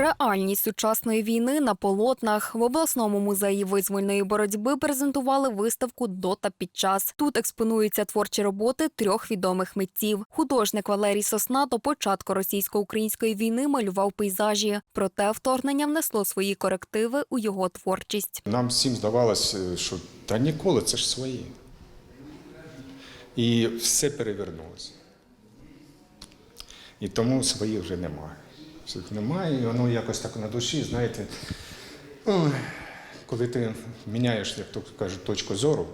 Реальність сучасної війни на полотнах в обласному музеї визвольної боротьби презентували виставку Дота під час. Тут експонуються творчі роботи трьох відомих митців. Художник Валерій Сосна до початку російсько-української війни малював пейзажі. Проте вторгнення внесло свої корективи у його творчість. Нам всім здавалося, що та ніколи це ж свої. І все перевернулося. І тому своїх вже немає. Своїх немає, і воно якось так на душі, знаєте, ой, коли ти міняєш, як то кажуть, точку зору,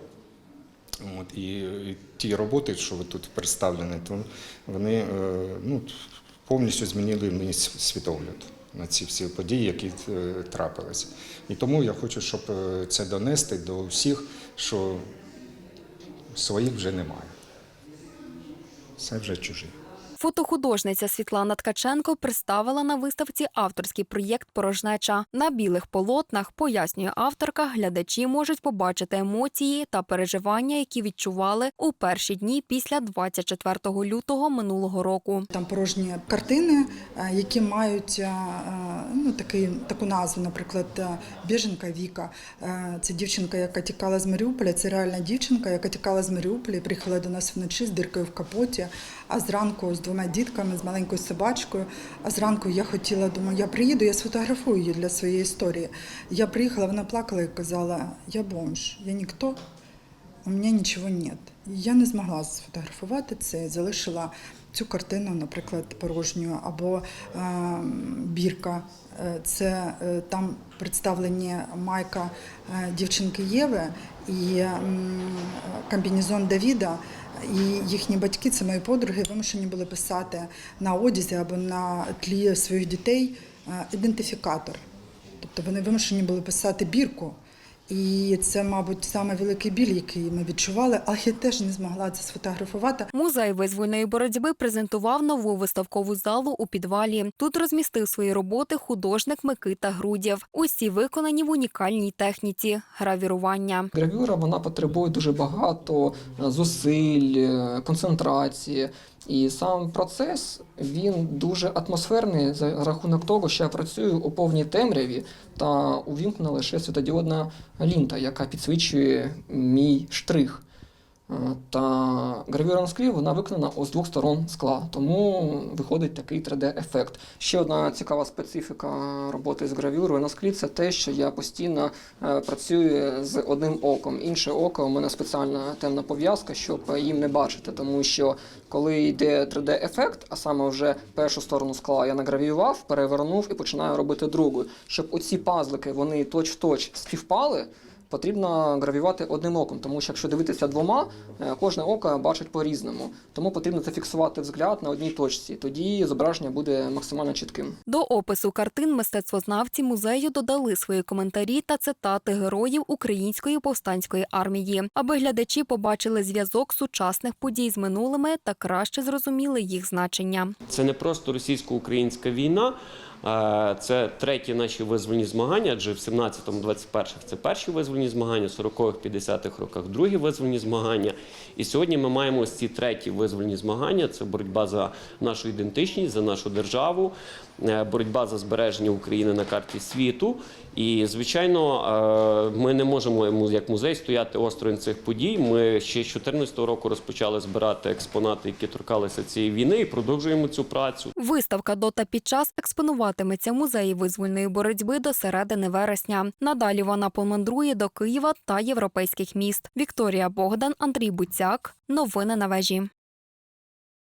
от, і, і ті роботи, що ви тут представлені, то вони е, ну, повністю змінили мені світогляд на ці всі події, які е, трапилися. І тому я хочу, щоб е, це донести до всіх, що своїх вже немає. Все вже чужі. Фотохудожниця Світлана Ткаченко представила на виставці авторський проєкт Порожнеча. На білих полотнах, пояснює авторка, глядачі можуть побачити емоції та переживання, які відчували у перші дні після 24 лютого минулого року. Там порожні картини, е, які мають е, ну, такий, таку назву, наприклад, е, Біженка Віка. Е, Це дівчинка, яка тікала з Маріуполя. Це реальна дівчинка, яка тікала з Маріуполя приїхала до нас вночі з диркою в капоті, а зранку з двома дітками, з маленькою собачкою. А зранку я хотіла, думаю, я приїду, я сфотографую її для своєї історії. Я приїхала, вона плакала і казала: Я бомж, я ніхто, у мене нічого нет. Я не змогла сфотографувати це, залишила цю картину, наприклад, порожньою, або е, бірка. Е, Це е, там представлені майка е, дівчинки Єви і м, комбінезон Давіда. І їхні батьки, це мої подруги, вимушені були писати на одязі або на тлі своїх дітей е, ідентифікатор. Тобто вони вимушені були писати бірку. І це, мабуть, саме великий біль, який ми відчували, але я теж не змогла це сфотографувати. Музей визвольної боротьби презентував нову виставкову залу у підвалі. Тут розмістив свої роботи художник Микита Грудєв. Усі виконані в унікальній техніці гравірування. Гравюра вона потребує дуже багато е, зусиль, е, концентрації. І сам процес він дуже атмосферний за рахунок того, що я працюю у повній темряві та увімкнена лише світодіодна лінта, яка підсвічує мій штрих. Е, Та гравюра на склі вона виконана з двох сторон скла, тому виходить такий 3D-ефект. Ще одна цікава специфіка роботи з гравюрою на склі це те, що я постійно е, працюю з одним оком. Інше око у мене спеціальна темна пов'язка, щоб їм не бачити, тому що коли йде 3D-ефект, а саме вже першу сторону скла я награвіював, перевернув і починаю робити другу. Щоб оці пазлики вони точ-в-точ співпали. Потрібно гравіювати одним оком, тому що якщо дивитися двома, е, кожне око бачить по-різному. Тому потрібно зафіксувати взгляд на одній точці. Тоді зображення буде максимально чітким. До опису картин мистецтвознавці музею додали свої коментарі та цитати героїв української повстанської армії, аби глядачі побачили зв'язок сучасних подій з минулими та краще зрозуміли їх значення. Це не просто російсько-українська війна, це треті наші визвольні змагання, адже в 17-му, 21-х це перші визвольні змагання, в 40-х, 50-х роках другі визвольні змагання. І сьогодні ми маємо ось ці треті визвольні змагання. Це боротьба за нашу ідентичність, за нашу державу, е, боротьба за збереження України на карті світу. І, звичайно, е, ми не можемо як музей стояти осторонь цих подій. Ми ще з 2014 року розпочали збирати експонати, які торкалися цієї війни, і продовжуємо цю працю. Виставка дота під час експонуватиметься в музеї визвольної боротьби до середини вересня. Надалі вона помандрує до Києва та європейських міст. Вікторія Богдан, Андрій Буцяк. Новини на вежі.